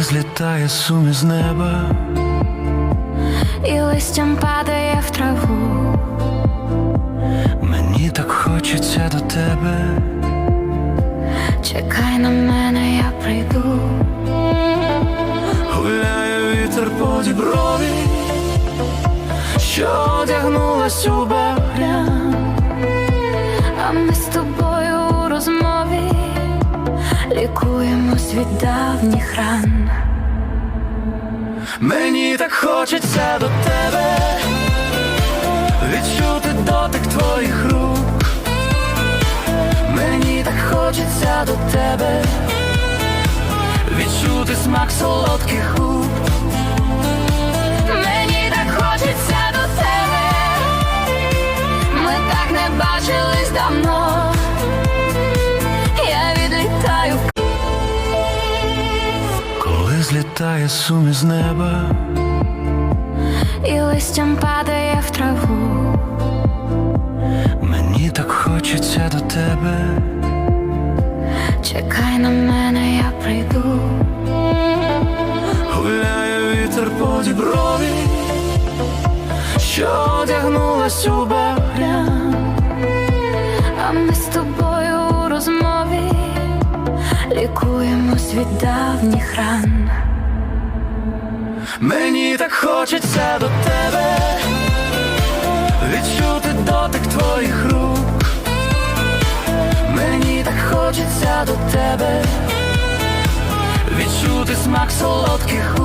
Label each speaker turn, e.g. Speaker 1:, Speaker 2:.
Speaker 1: Коли злітає сум із неба,
Speaker 2: і листям падає в траву.
Speaker 1: мені так хочеться до тебе.
Speaker 2: Чекай на мене, я прийду.
Speaker 1: Гуляє вітер по діброві, що одягнулась у багря.
Speaker 2: А ми з тобою у розмові лікуємось від давніх ран.
Speaker 1: Мені так хочеться до тебе, відчути дотик твоїх рук. Мені так хочеться до тебе, відчути смак солодких злітає сум із неба,
Speaker 2: і листям падає в траву.
Speaker 1: мені так хочеться до тебе.
Speaker 2: Чекай на мене, я прийду.
Speaker 1: Гуляє вітер по діброві, що одягнулась у багря.
Speaker 2: А ми з тобою лікуємось від давніх ран.
Speaker 1: Мені так хочеться до тебе, відчути дотик твоїх рук. Мені так хочеться до тебе, відчути смак солодких.